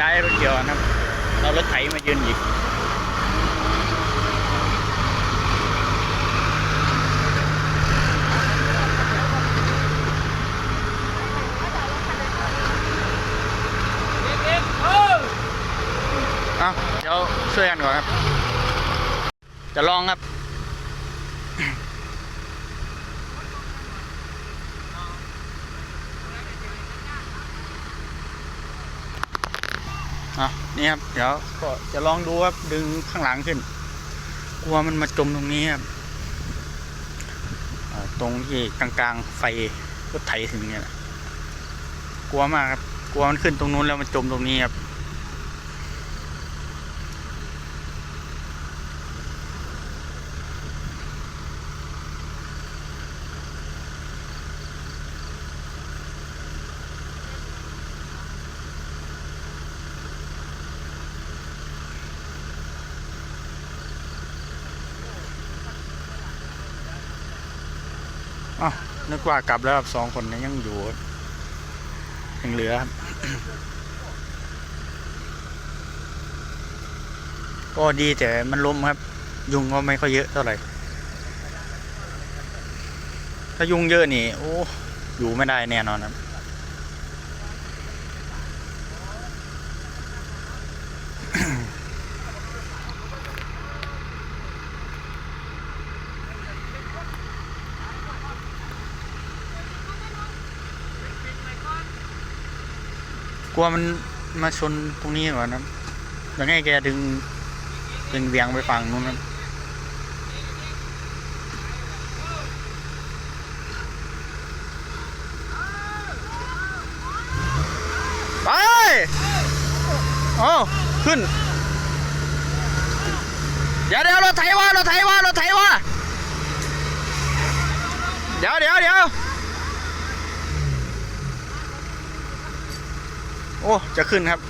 ย้ายรถเกี่ยวนะครับเอารถไถมายืนอีกเอาเดี๋ยวช่วยกันก่อนครับ จะลองครับ อะนี่ครับ เดี๋ยวก็จะลองดูครับดึงข้างหลังขึ้น กลัวมันมาจมตรงนี้ครับตรงที่กลางๆไฟรถไถถึงเนี่ยกลัวมากครับ กลัวมันขึ้นตรงนู้นแล้วมันจมตรงนี้ครับ นึกว่ากลับแล้วครับสองคนนี้ยังอยู่ยังเหลือครับก็ดีแต่มันล้มครับ ยุงก็ไม่ค่อยเยอะเท่าไหร่ ถ้ายุงเยอะนี่ โอ้ อยู่ไม่ได้แน่นอนครับ กลัวมันมาชนตรงนี้ก่อนนะยังไงแกดึงดึงเวียงไปฝั่งนู้นนะไปโอ้ขึ้น เดี๋ยวเดี๋ยวรถไถว่ารถไถว่ารถไถว่าเดี๋ยวเดี๋ยวเดี๋ยว โอ้ จะขึ้นครับ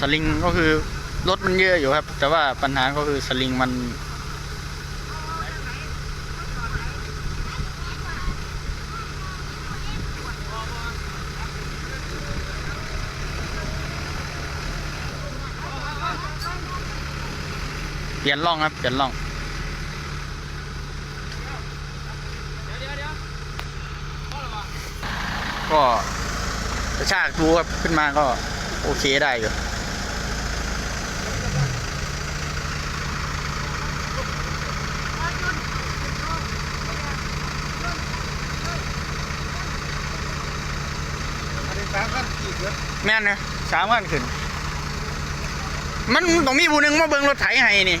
สลิงก็คือรถมันเยอะอยู่ครับ แต่ว่าปัญหาก็คือสลิงมัน เปลี่ยนร่องครับเปลี่ยนร่องก็กระชากดูครับขึ้นมาก็โอเคได้อยู่แม่นนะสามวันขึ้น มันต้องมีผู้หนึ่งมาเบิ่งรถไถให้นี่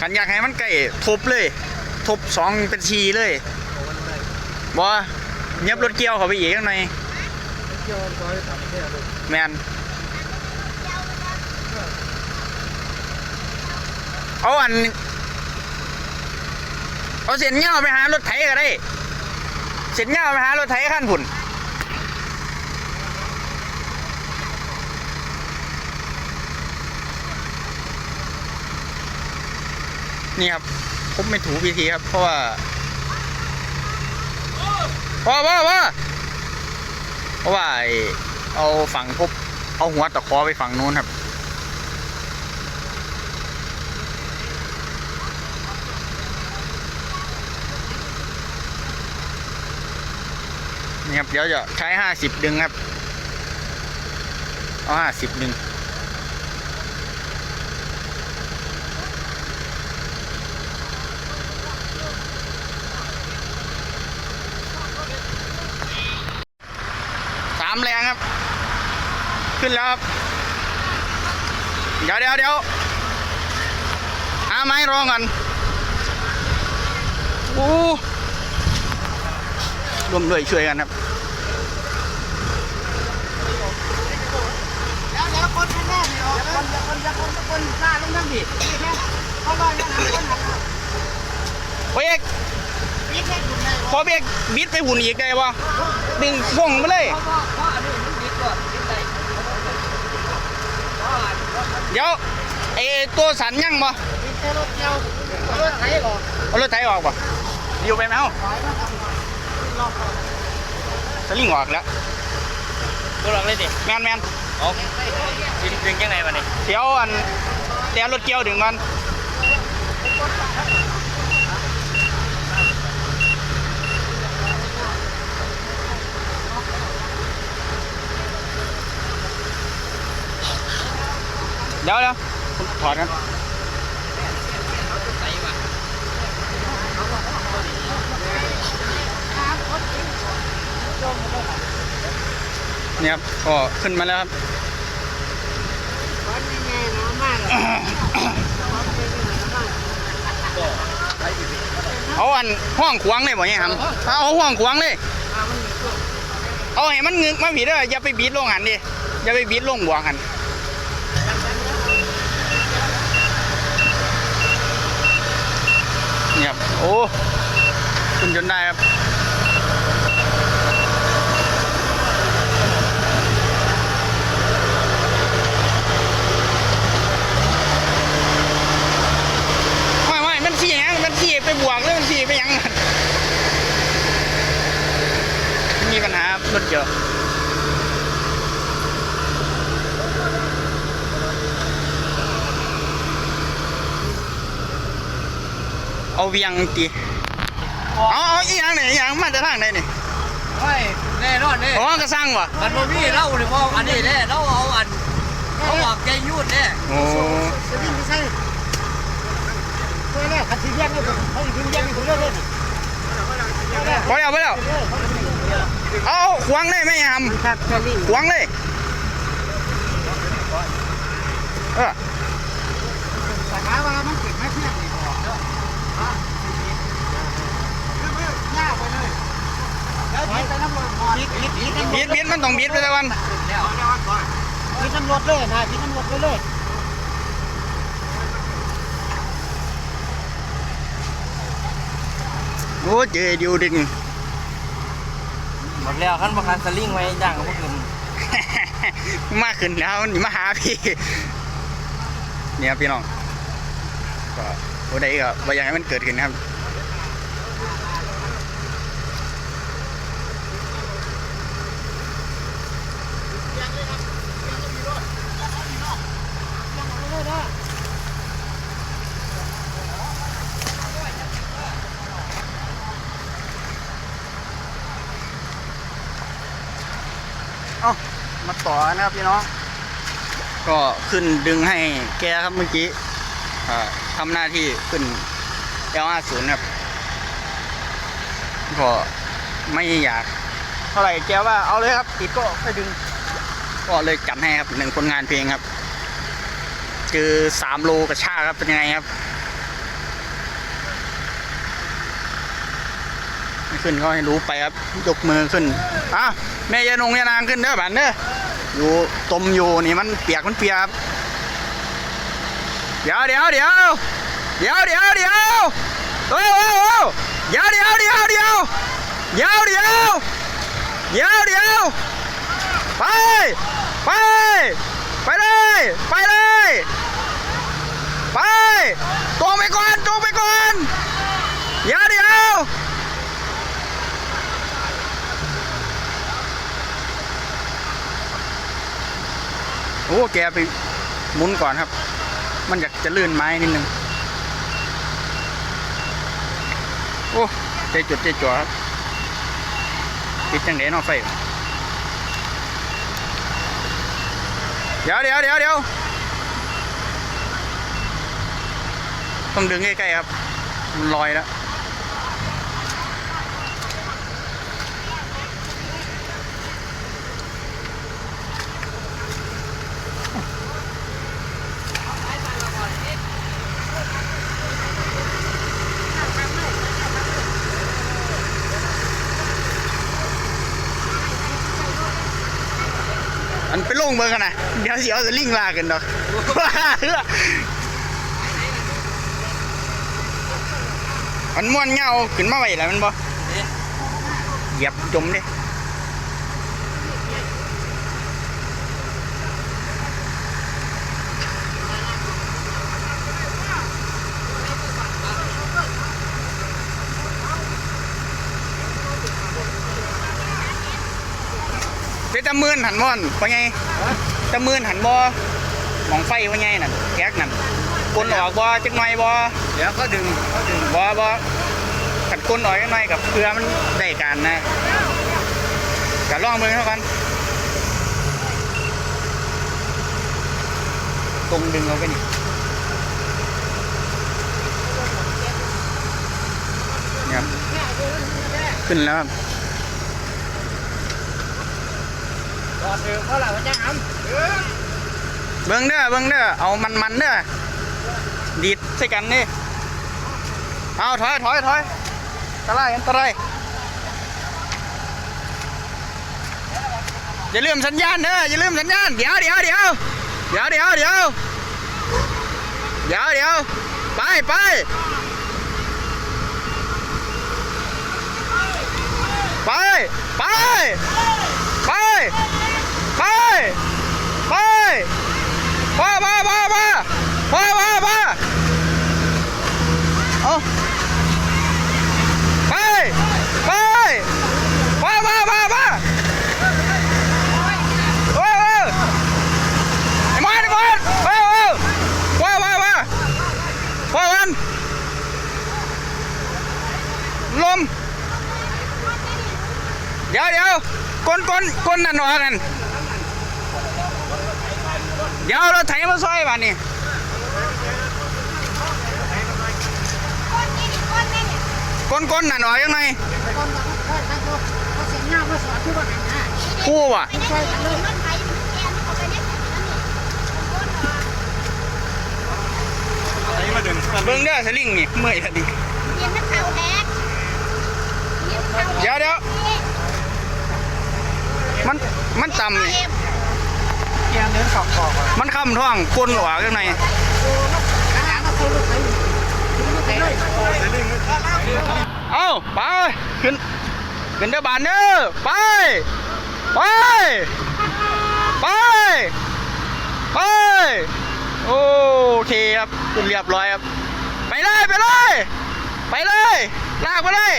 ขันอยากให้มันใกล้ทบเลย ทบสองเป็นทีเลยบอเนียบรถเกี่ยวเขาไปอีกข้างในแมนเอาอัน เอาเส้นเงาไปหารถไถก็ได้ ส้นเงาไปหารถไถขั้นผุนนี่ครับผมไม่ถูวิธีครับ เพราะว่าเพราะว่าว่าเพราะว่าเอาฝั่งพบเอาหัวตะคอไปฝั่งนู้นครับ นี่ครับเดี๋ยวจะใช้ห้าสิบดึงครับ เอาห้าสิบดึงสามแรงครับ ขึ้นแล้วครับ เดี๋ยวเดี๋ยวเดี๋ยวหาไม้รองก่อนโอ้ ร่วมด้วยช่วยกันครับแล้วแล้วคนแน่ๆเลยคนคนคนคนหน้าลงทั้งผิดผิดไหมเขาลอยนะคนหักเอ้ยพอเบรกบิดไปหุ่นอีกได้ปะดึงส่งมาเลยเดี๋ยวไอ้ตัวสันยั่งบ่รถไถออกรถไถออกป่อยู่ไปไหมเอ้า สลิงออกแล้วตัวหลังเลยดิแมนแมนออกดึงดึงยังไงวะนี่เดี๋ยวอันเดี๋ยวรถเกี่ยวถึงมันเดี๋ยวเดี๋ยวผมถอดกัน ใส่วะ เนี่ยครับก็ขึ้นมาแล้วครับวันนี้แน่น้ำมากเลยเอาอันห้องขวางเลยบ่เนี่ยครับเอาห้องขวางเลย เอาให้มันงึกมาผีเด้ออย่าไปบีดลงหันดิอย่าไปบีดลงบวกหันนี่ครับโอ้ขึ้นจนได้ครับไม่ไม่มันขี่หยังมันขี่ไปบวกหรือมันขี่ไปหยังหั่นมีปัญหาครับรถ เยอะเอาเวียงตีเอาเอาอีหยังเนี่ยอีหยังมาจะทางไหนนี่เฮ้ยแน่นอนเนี่ยอ๋อกระสังวะมันบ่มีเล่าเลยพ่ออันนี้แน่เราเอาอันเขาบอกแกยูดเนี่ยโอ้จะวิ่งไปใส่ตัวแรกขัดสีแยกเลยเขาอีกทีแยกอีกทีเรื่อยๆพอแล้วพอแล้ว เอาเอาขวางเลยไม่ยามครับจะวิ่งขวางเลยเออแต่หาว่ามันเก่งไม่เพี้ยนอีกหรอกเนาะฮะย่าไปเลยแล้วบีบไปน้ำรถก่อนบีบบีบบีบน้ำรบีถดบีดมันต้องบีดไปแต่วันแล้วบีบน้ำรถเลยนะบีบน้ำรถไปเลยโอ้เจอเดียวดึ แล้วขั้นประคันสลิงไว้ย่างกับพวกอื่นมาขึ้นแล้วนี่มาหาพี่ เนี่ยพี่น้องก็โอ้ใดก็ว่าอยากให้มันเกิดขึ้นครับ เอ้ามาต่อนะครับพี่น้องก็ขึ้นดึงให้แกครับเมื่อกี้ทำหน้าที่ขึ้น L50 ครับก็ไม่อยากเท่าไหร่แกว่าเอาเลยครับติดก็ค่อยดึง ก็เลยจัดให้ครับหนึ่งผลงานเพลงครับ คือสามโลกระชากครับเป็นยังไงครับไม่ ขึ้นก็ให้รู้ไปครับยกมือขึ้นอะแม่ยานงยานางขึ้นเด้อบ้านเด้ออยู่ตมอยู่นี่มันเปียกมันเปียกครับเดี๋ยวเดี๋ยวเดี๋ยวเดี๋ยวเดี๋ยวเดี๋ยวโอ้โหเดี๋ยวเดี๋ยวเดี๋ยวเดี๋ยวเดี๋ยวเดี๋ยวเดี๋ยวเดี๋ยวไปไปไปเลยไปเลยไปตรงไปก่อนตรงไปก่อนเดี๋ยวเดี๋ยว โอ้แกไปหมุนก่อนครับ มันอยากจะลื่นไม้นิดนึง โอ้ใจจดใจจ่อครับปิดจังเดนอไฟเดี๋ยวเดี๋ยวเดี๋ยวเดี๋ยวต้องดึงใกล้ๆครับ มันลอยแล้ว นไปลงเบอร์กันนะเดี๋ยวเสียวจะลิงลากันดอกมันม้วนเงาขึ้นมาไว้แล้วมันบ่เหยียบจมเด้ เป็นตะมื่นหันม่อนว่าไงตะมื่นหันบ่หมองไฟว่าไงนั่นแก๊กนั่นคนออกบ่จักหน่อยบ่เดี๋ยวก็ดึงเขาดึงบ่บ่ขัดคนออกจักหน่อยกับเพื่อมันได้การนะก็ลองเบิ่งเท่ากันตรงดึงเอาไปนี่เนี่ยครับขึ้นแล้วครับ ร อถือเขาหล่ะว่าจะหำเบิ่งเด้อเบิ่งเด้อเอามันมันเด้อดีดใส่กันนี่เอาถอยถอยถอยตรายอันตรายอย่าลืมสัญญาณเด้ออย่าลืมสัญญาณเดี๋ยวเดี๋ยวเดี๋ยวเดี๋ยวเดี๋ยวเดี๋ยวเดี๋ยวเดี๋ยวไปไปไปไปไปไป ว้าว้าว้าว้าว้าว้าว้าเอาไปไปว้าว้าว้าว้าโอ้โอ้ไอ้มอนไอ้มอนโอ้โอ้ว้าว้าว้าว้าวันลมเดี๋ยวเดี๋ยวก้นก้นก้นนั่นหนอกัน ดี๋ยวเราไถมาซอยบ้านนี่ก้นๆน่ะหน่อยยังไงกู้ว่ะเบิ้งเด้อสลิงนี่เมื่อยแล้วดิเดี๋ยวเดี๋ยวมันมันต่ำนี่ กเดินขอบขอบอะมันค้ำท้องก้นออกยังไงขนาดมาคุยลูกไปลูกไปเอาไปขึ้นขึ้นเด้อบานเด้อไป ไป ไป ไป โอเคครับขึ้นเรียบร้อยครับ ไปเลย ไปเลย ไปเลย ลากไปเลย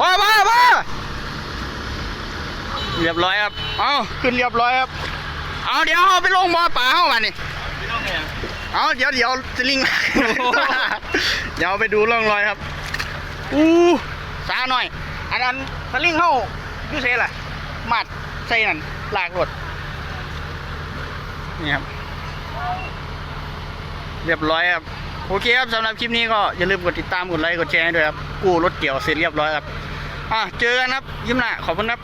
ว้าว้าว้าเรียบร้อยครับ เอาขึ้นเรียบร้อยครับ เอาเดี๋ยวเอาไปลงบ่อป่าเข้ามานี่เอาเดี๋ยวเดี๋ยวจะลิงเดี๋ยวเอาไปดูร่องรอยครับ อู้สาหน่อย อันนั้นสลิงเข้าอยูเซล่ะมัดใส่นั่นลากรถนี่ครับ เรียบร้อยครับ โอเคครับสำหรับคลิปนี้ก็อย่าลืมกดติดตามกดไลค์กดแชร์ให้ด้วยครับ กู้รถเกี่ยวเสร็จเรียบร้อยครับ อะเจอกันครับยิ้มหน้าขอบคุณครับ